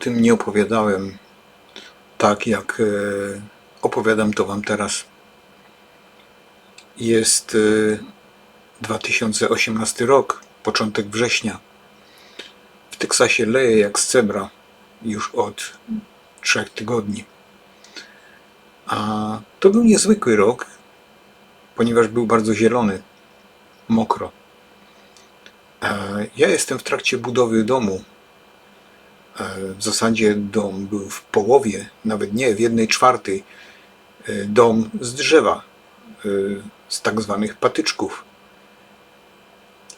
Tym nie opowiadałem tak, jak e, opowiadam to Wam teraz. Jest e, 2018 rok, początek września. W Teksasie leje jak z cebra już od trzech tygodni. A to był niezwykły rok, ponieważ był bardzo zielony, mokro. E, Ja jestem w trakcie budowy domu. E, W zasadzie dom był w połowie, nawet nie, w jednej czwartej. e, Dom z drzewa, e, z tak zwanych patyczków.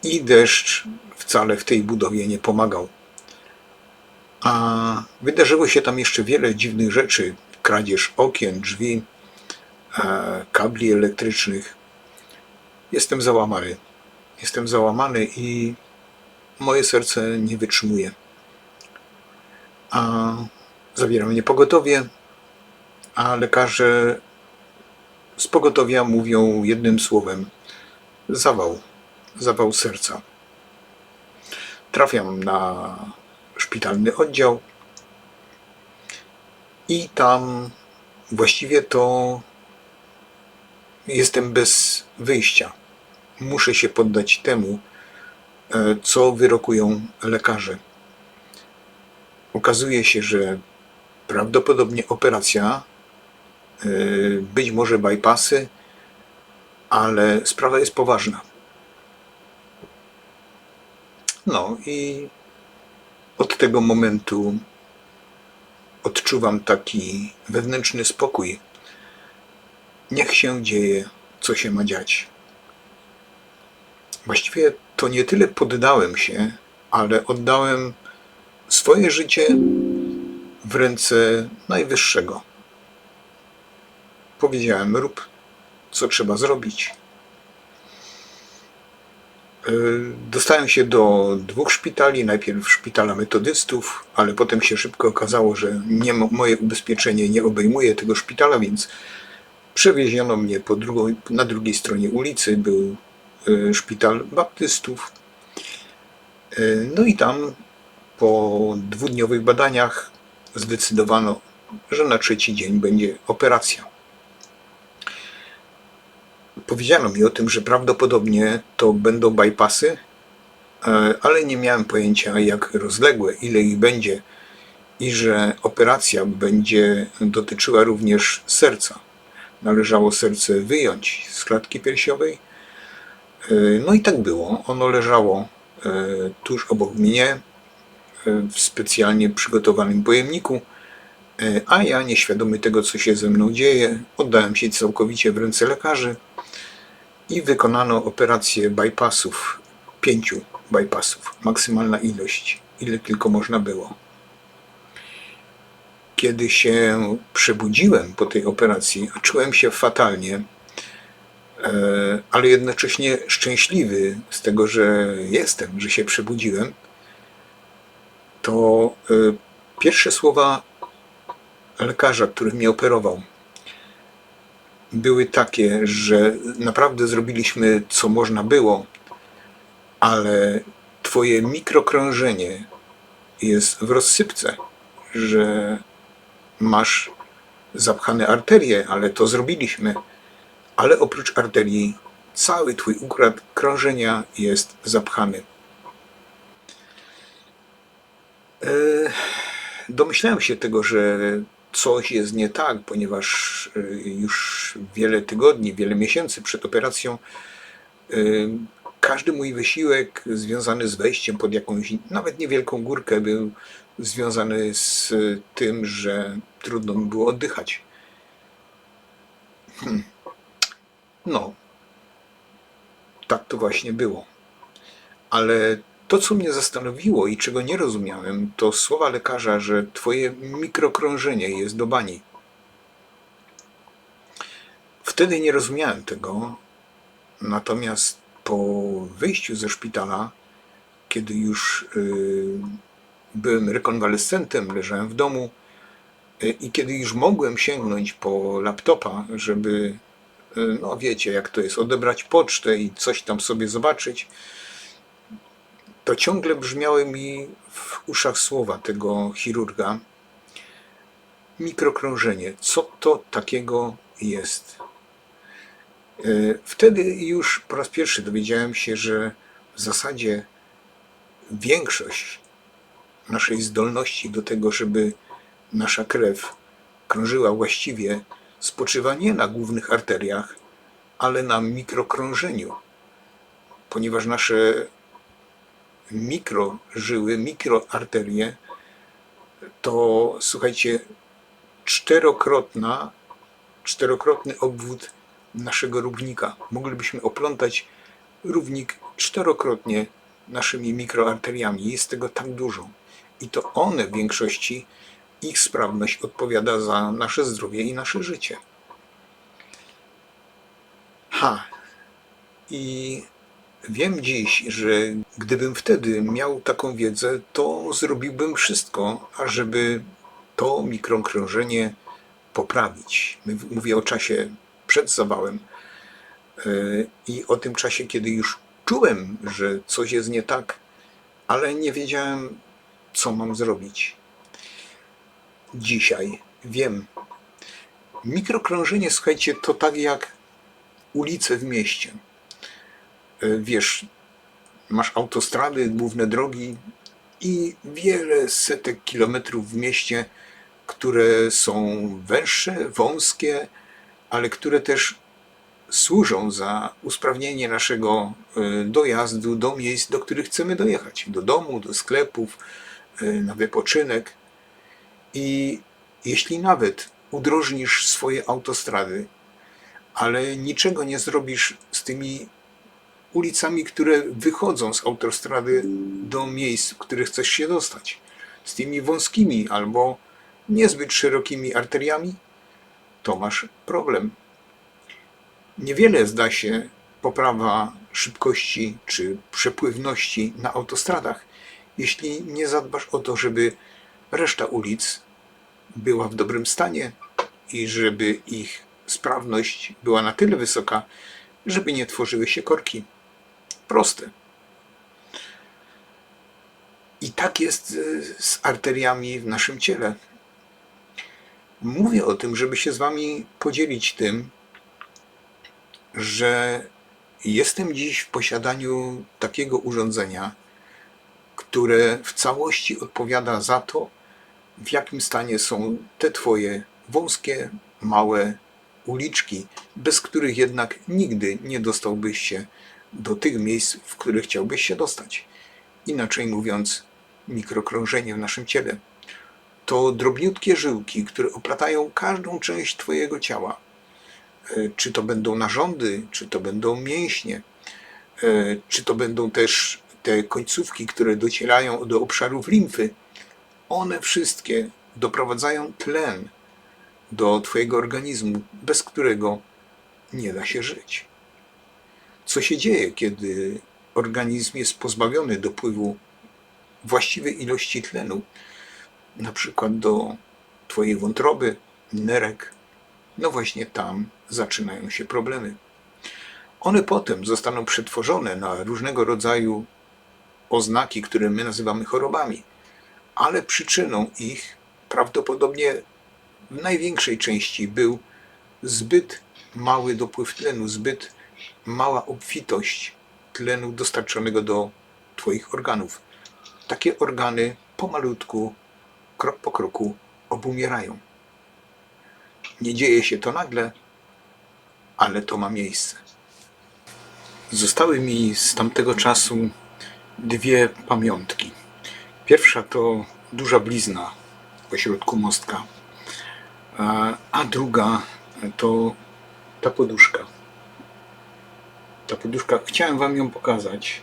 I deszcz wcale w tej budowie nie pomagał. A wydarzyło się tam jeszcze wiele dziwnych rzeczy. Kradzież okien, drzwi, kabli elektrycznych. Jestem załamany. Jestem załamany i moje serce nie wytrzymuje. A zabiera mnie pogotowie, a lekarze z pogotowia mówią jednym słowem zawał, zawał serca. Trafiam na szpitalny oddział i tam właściwie to jestem bez wyjścia. Muszę się poddać temu, e, co wyrokują lekarze. Okazuje się, że prawdopodobnie operacja, e, być może bypassy, ale sprawa jest poważna. No i od tego momentu odczuwam taki wewnętrzny spokój. Niech się dzieje, co się ma dziać. Właściwie to nie tyle poddałem się, ale oddałem swoje życie w ręce Najwyższego. Powiedziałem: rób, co trzeba zrobić. Yy, Dostałem się do dwóch szpitali. Najpierw szpitala metodystów, ale potem się szybko okazało, że nie, mo- moje ubezpieczenie nie obejmuje tego szpitala, więc przewieziono mnie po drugą, na drugiej stronie ulicy. Był yy, szpital baptystów. Yy, No i tam po dwudniowych badaniach zdecydowano, że na trzeci dzień będzie operacja. Powiedziano mi o tym, że prawdopodobnie to będą bypassy, e, ale nie miałem pojęcia jak rozległe, ile ich będzie i że operacja będzie dotyczyła również serca. Należało serce wyjąć z klatki piersiowej. E, No i tak było. Ono leżało e, tuż obok mnie w specjalnie przygotowanym pojemniku, e, a ja nieświadomy tego, co się ze mną dzieje, oddałem się całkowicie w ręce lekarzy i wykonano operację bypassów, pięciu bypassów, maksymalna ilość, ile tylko można było. Kiedy się przebudziłem po tej operacji, czułem się fatalnie, e, ale jednocześnie szczęśliwy z tego, że jestem, że się przebudziłem, to e, pierwsze słowa lekarza, który mnie operował, były takie, że naprawdę zrobiliśmy co można było, ale twoje mikrokrążenie jest w rozsypce, że masz zapchane arterie, ale to zrobiliśmy. Ale oprócz arterii cały twój układ krążenia jest zapchany. Domyślałem się tego, że coś jest nie tak, ponieważ y, już wiele tygodni, wiele miesięcy przed operacją y, każdy mój wysiłek związany z wejściem pod jakąś nawet niewielką górkę był związany z tym, że trudno mi było oddychać. Hmm. No, tak to właśnie było. Ale to, co mnie zastanowiło i czego nie rozumiałem, to słowa lekarza, że twoje mikrokrążenie jest do bani. Wtedy nie rozumiałem tego, natomiast po wyjściu ze szpitala, kiedy już y, byłem rekonwalescentem, leżałem w domu y, i kiedy już mogłem sięgnąć po laptopa, żeby, y, no wiecie jak to jest, odebrać pocztę i coś tam sobie zobaczyć, to ciągle brzmiały mi w uszach słowa tego chirurga. Mikrokrążenie. Co to takiego jest? E, Wtedy już po raz pierwszy dowiedziałem się, że w zasadzie większość naszej zdolności do tego, żeby nasza krew krążyła właściwie, spoczywa nie na głównych arteriach, ale na mikrokrążeniu, ponieważ nasze mikrożyły, mikroarterie to słuchajcie, czterokrotna, czterokrotny obwód naszego równika. Moglibyśmy oplątać równik czterokrotnie naszymi mikroarteriami. Jest tego tak dużo. I to one w większości, ich sprawność odpowiada za nasze zdrowie i nasze życie. Ha. I wiem dziś, że gdybym wtedy miał taką wiedzę, to zrobiłbym wszystko, ażeby to mikrokrążenie poprawić. Mówię o czasie przed zawałem yy, i o tym czasie, kiedy już czułem, że coś jest nie tak, ale nie wiedziałem, co mam zrobić. Dzisiaj wiem. Mikrokrążenie, słuchajcie, to tak jak ulice w mieście. Yy, Wiesz, masz autostrady, główne drogi i wiele setek kilometrów w mieście, które są węższe, wąskie, ale które też służą za usprawnienie naszego y, dojazdu do miejsc, do których chcemy dojechać. Do domu, do sklepów, y, na wypoczynek. I jeśli nawet udrożnisz swoje autostrady, ale niczego nie zrobisz z tymi ulicami, które wychodzą z autostrady do miejsc, w których chcesz się dostać, z tymi wąskimi albo niezbyt szerokimi arteriami, to masz problem. Niewiele zda się poprawa szybkości czy przepływności na autostradach, jeśli nie zadbasz o to, żeby reszta ulic była w dobrym stanie i żeby ich sprawność była na tyle wysoka, żeby nie tworzyły się korki. Proste. I tak jest y, z arteriami w naszym ciele. Mówię o tym, żeby się z Wami podzielić tym, że jestem dziś w posiadaniu takiego urządzenia, które w całości odpowiada za to, w jakim stanie są te Twoje wąskie, małe uliczki, bez których jednak nigdy nie dostałbyś się do tych miejsc, w których chciałbyś się dostać. Inaczej mówiąc, mikrokrążenie w naszym ciele to drobniutkie żyłki, które oplatają każdą część Twojego ciała. E, Czy to będą narządy, czy to będą mięśnie, e, czy to będą też te końcówki, które docierają do obszarów limfy. One wszystkie doprowadzają tlen do Twojego organizmu, bez którego nie da się żyć. Co się dzieje, kiedy organizm jest pozbawiony dopływu właściwej ilości tlenu, na przykład do Twojej wątroby, nerek? No właśnie tam zaczynają się problemy. One potem zostaną przetworzone na różnego rodzaju oznaki, które my nazywamy chorobami, ale przyczyną ich prawdopodobnie w największej części był zbyt mały dopływ tlenu, zbyt mała obfitość tlenu dostarczonego do Twoich organów. Takie organy pomalutku, krok po kroku obumierają. Nie dzieje się to nagle, ale to ma miejsce. Zostały mi z tamtego czasu dwie pamiątki. Pierwsza to duża blizna pośrodku mostka, a- druga to ta poduszka. Ta poduszka, chciałem Wam ją pokazać.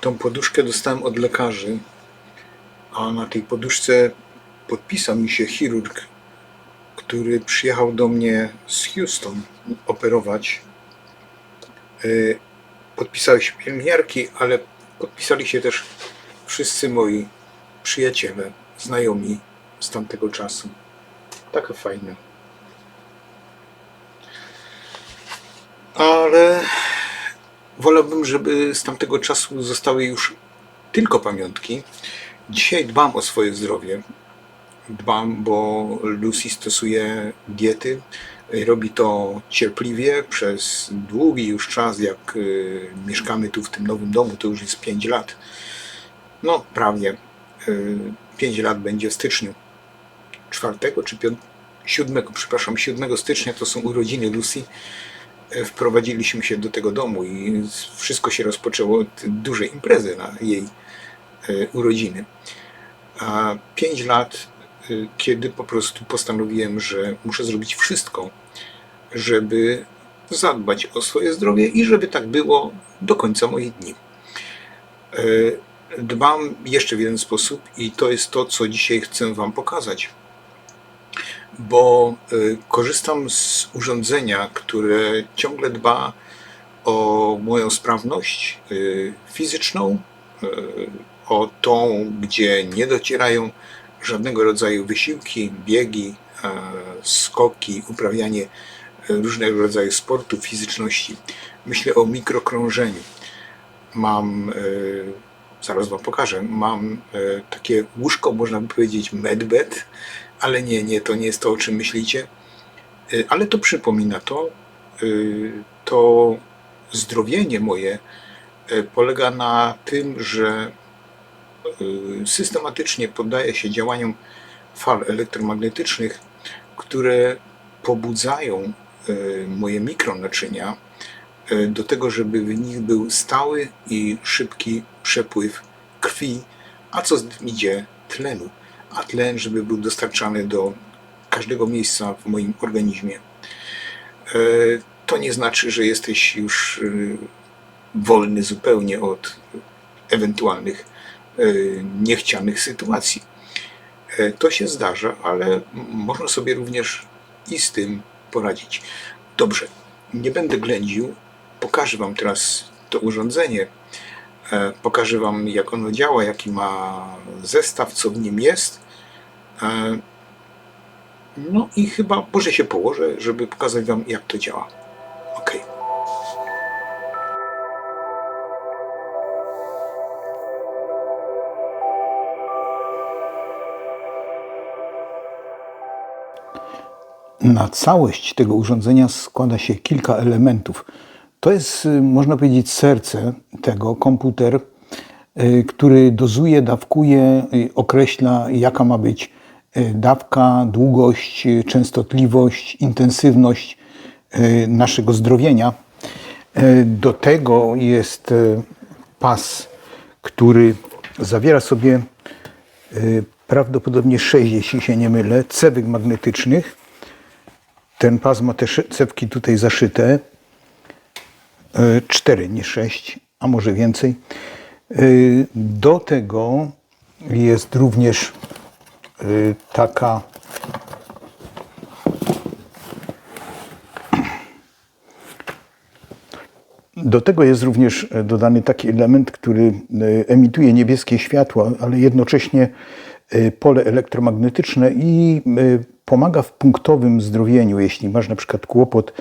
Tą poduszkę dostałem od lekarzy, a na tej poduszce podpisał mi się chirurg, który przyjechał do mnie z Houston operować. Y, Podpisały się pielęgniarki, ale podpisali się też wszyscy moi przyjaciele, znajomi z tamtego czasu. Takie fajne. Ale wolałbym, żeby z tamtego czasu zostały już tylko pamiątki. Dzisiaj dbam o swoje zdrowie. Dbam, bo Lucy stosuje diety. Robi to cierpliwie przez długi już czas, jak y, mieszkamy tu w tym nowym domu, to już jest 5 lat. No, prawie. 5 lat będzie w styczniu. 4 czy 5, 7, przepraszam, 7 stycznia to są urodziny Lucy. Wprowadziliśmy się do tego domu i wszystko się rozpoczęło od dużej imprezy na jej e, urodziny. A 5 lat, e, kiedy po prostu postanowiłem, że muszę zrobić wszystko, żeby zadbać o swoje zdrowie i żeby tak było do końca moich dni. E, Dbam jeszcze w jeden sposób i to jest to, co dzisiaj chcę Wam pokazać. Bo e, korzystam z urządzenia, które ciągle dba o moją sprawność e, fizyczną, e, o tą, gdzie nie docierają żadnego rodzaju wysiłki, biegi, e, skoki, uprawianie e, różnego rodzaju sportu, fizyczności. Myślę o mikrokrążeniu. Mam, e, zaraz Wam pokażę, mam takie łóżko, można by powiedzieć medbed, ale nie, nie, to nie jest to, o czym myślicie. E, Ale to przypomina to, e, to zdrowienie moje e, polega na tym, że y, systematycznie poddaje się działaniom fal elektromagnetycznych, które pobudzają y, moje mikronaczynia y, do tego, żeby w nich był stały i szybki przepływ krwi, a co z tym idzie tlenu, a tlen, żeby był dostarczany do każdego miejsca w moim organizmie. Y, To nie znaczy, że jesteś już y, wolny zupełnie od ewentualnych e, niechcianych sytuacji. E, To się zdarza, ale można sobie również i z tym poradzić. Dobrze, nie będę ględził. Pokażę Wam teraz to urządzenie. E, Pokażę Wam, jak ono działa, jaki ma zestaw, co w nim jest. E, No i chyba może się położę, żeby pokazać Wam, jak to działa. Okej. Na całość tego urządzenia składa się kilka elementów. To jest, y, można powiedzieć, serce tego komputer, y, który dozuje, dawkuje, y, określa, jaka ma być dawka, długość, częstotliwość, intensywność naszego zdrowienia. Do tego jest pas, który zawiera sobie prawdopodobnie sześć, jeśli się nie mylę, cewek magnetycznych. Ten pas ma te cewki tutaj zaszyte. E, Cztery, nie sześć, a może więcej. E, Do tego jest również e, taka Do tego jest również e, dodany taki element, który emituje niebieskie światło, ale jednocześnie pole elektromagnetyczne i pomaga w punktowym zdrowieniu. Jeśli masz na przykład kłopot,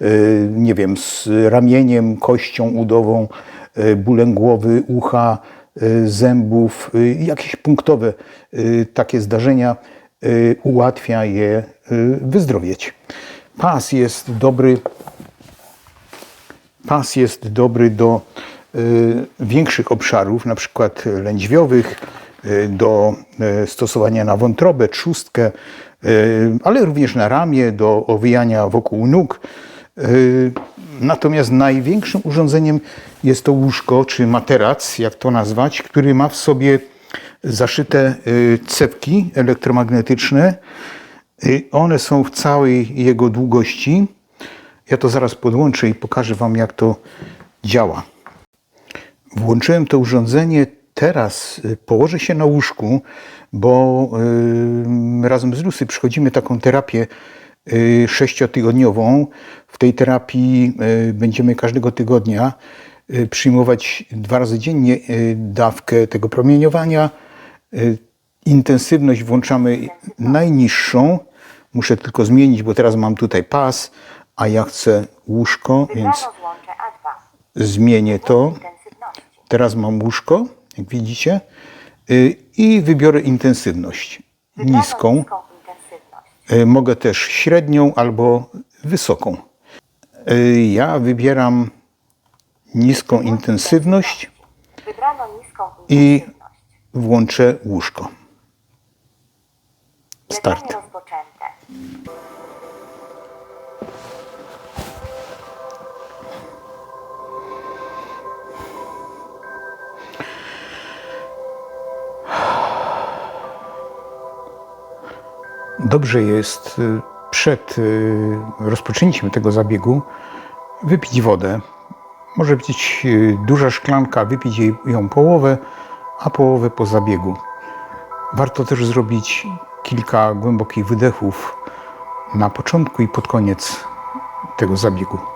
e, nie wiem, z ramieniem, kością udową, e, bólem głowy, ucha, e, zębów, jakieś punktowe takie zdarzenia, ułatwia je wyzdrowieć. Pas jest dobry Pas jest dobry do y, większych obszarów, na przykład lędźwiowych, y, do y, stosowania na wątrobę, trzustkę, y, ale również na ramię, do owijania wokół nóg. Y, Natomiast największym urządzeniem jest to łóżko, czy materac, jak to nazwać, który ma w sobie zaszyte y, cewki elektromagnetyczne. One są w całej jego długości. Ja to zaraz podłączę i pokażę Wam, jak to działa. Włączyłem to urządzenie teraz, y, położę się na łóżku, bo y, razem z Lucy przychodzimy taką terapię y, sześciotygodniową. W tej terapii będziemy każdego tygodnia przyjmować dwa razy dziennie dawkę tego promieniowania. Intensywność włączamy najniższą. Muszę tylko zmienić, bo teraz mam tutaj pas, a ja chcę łóżko, więc Wybrano złącze A2. zmienię to. Teraz mam łóżko jak widzicie, y, i wybiorę intensywność niską. Y, Mogę też średnią albo wysoką. Y, Ja wybieram niską intensywność i włączę łóżko. Start. Dobrze jest y, przed y, rozpoczęciem tego zabiegu wypić wodę. Może być y, duża szklanka, wypić ją połowę, a połowę po zabiegu. Warto też zrobić kilka głębokich wydechów na początku i pod koniec tego zabiegu.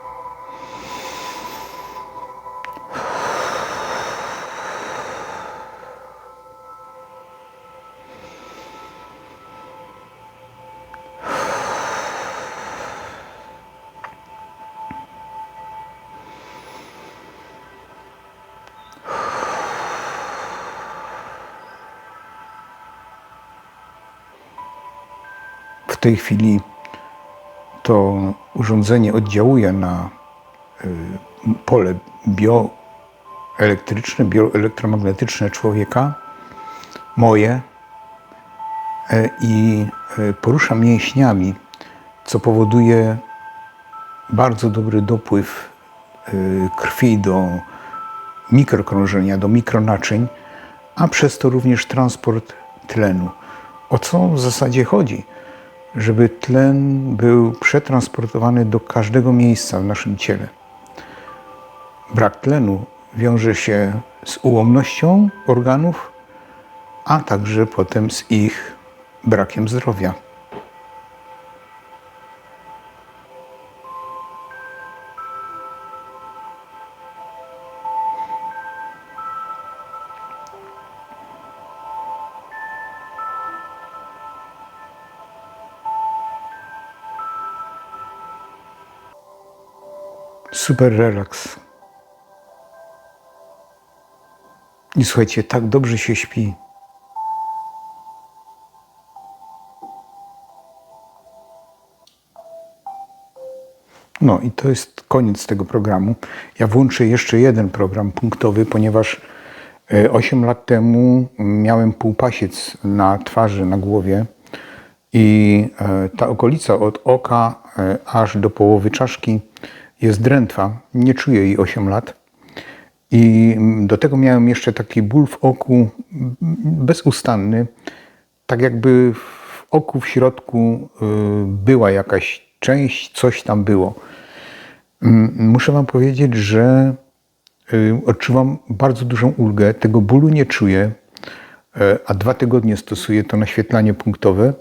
Tej chwili to urządzenie oddziałuje na y, pole bioelektryczne, bioelektromagnetyczne człowieka, moje, e, i e, porusza mięśniami, co powoduje bardzo dobry dopływ y, krwi do mikrokrążenia, do mikronaczyń, a przez to również transport tlenu. O co w zasadzie chodzi? Żeby tlen był przetransportowany do każdego miejsca w naszym ciele. Brak tlenu wiąże się z ułomnością organów, a także potem z ich brakiem zdrowia. Super relaks. I słuchajcie, tak dobrze się śpi. No i to jest koniec tego programu. Ja włączę jeszcze jeden program punktowy, ponieważ e, 8 lat temu miałem półpasiec na twarzy, na głowie i e, ta okolica od oka e, aż do połowy czaszki jest drętwa. Nie czuję jej 8 lat. I do tego miałem jeszcze taki ból w oku bezustanny, tak jakby w oku w środku y, była jakaś część, coś tam było. Mm, Muszę Wam powiedzieć, że y, odczuwam bardzo dużą ulgę, tego bólu nie czuję, e, a dwa tygodnie stosuję to naświetlanie punktowe.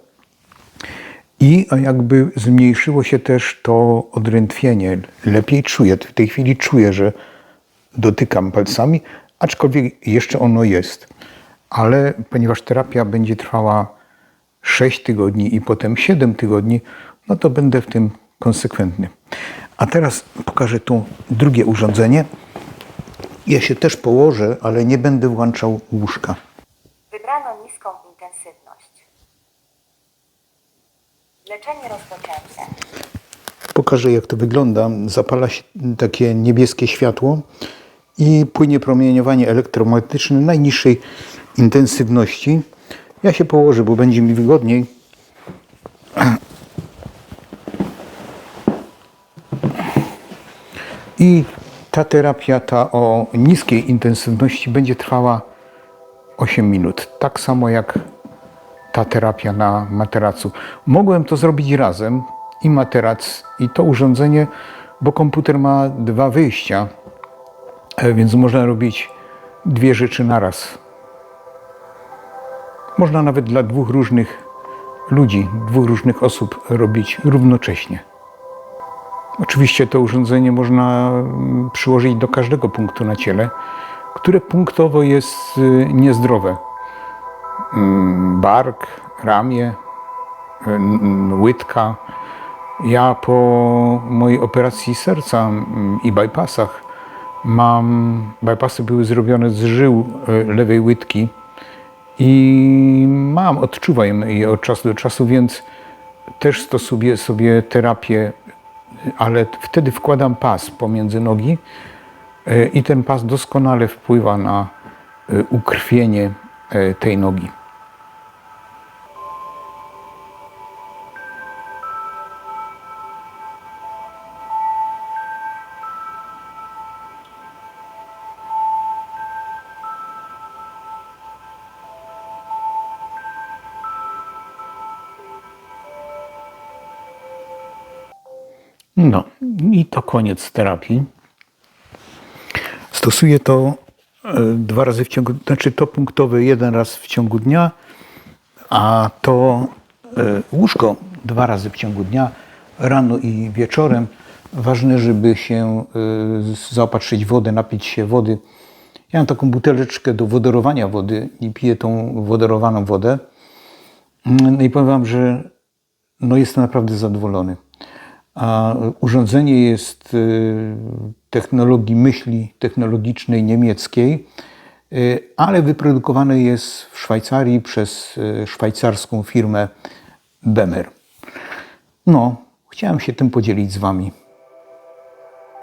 I jakby zmniejszyło się też to odrętwienie. Lepiej czuję. W tej chwili czuję, że dotykam palcami, aczkolwiek jeszcze ono jest. Ale ponieważ terapia będzie trwała 6 tygodni i potem 7 tygodni, no to będę w tym konsekwentny. A teraz pokażę tu drugie urządzenie. Ja się też położę, ale nie będę włączał łóżka. Wybrano niską intensywność. Leczenie rozpoczęte. Pokażę, jak to wygląda. Zapala się takie niebieskie światło i płynie promieniowanie elektromagnetyczne najniższej intensywności. Ja się położę, bo będzie mi wygodniej. I ta terapia, ta o niskiej intensywności, będzie trwała 8 minut. Tak samo jak ta terapia na materacu. Mogłem to zrobić razem, i materac, i to urządzenie, bo komputer ma dwa wyjścia, e, więc można robić dwie rzeczy naraz. Można nawet dla dwóch różnych ludzi, dwóch różnych osób robić równocześnie. Oczywiście to urządzenie można mm, przyłożyć do każdego punktu na ciele, które punktowo jest y, niezdrowe. Mm, Bark, ramię, łydka. Ja po mojej operacji serca mm, i bypassach Mam, bypassy były zrobione z żył e, lewej łydki i mam, odczuwam je od czasu do czasu, więc też stosuję sobie terapię, ale wtedy wkładam pas pomiędzy nogi e, i ten pas doskonale wpływa na e, ukrwienie tej nogi. No i to koniec terapii. Stosuję to e, dwa razy w ciągu, znaczy to punktowe jeden raz w ciągu dnia, a to e, łóżko dwa razy w ciągu dnia, rano i wieczorem. Ważne, żeby się e, zaopatrzyć wodę, napić się wody. Ja mam taką buteleczkę do wodorowania wody i piję tą wodorowaną wodę. No i powiem wam, że no jestem naprawdę zadowolony. A urządzenie jest technologii myśli technologicznej niemieckiej, y, ale wyprodukowane jest w Szwajcarii przez y, szwajcarską firmę Bemer. No, chciałem się tym podzielić z Wami.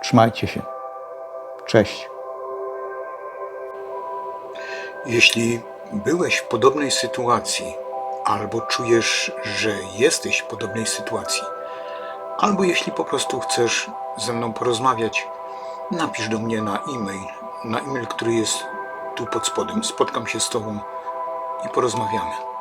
Trzymajcie się. Cześć. Jeśli byłeś w podobnej sytuacji, albo czujesz, że jesteś w podobnej sytuacji, albo jeśli po prostu chcesz ze mną porozmawiać, napisz do mnie na e-mail, na e-mail, który jest tu pod spodem. Spotkam się z Tobą i porozmawiamy.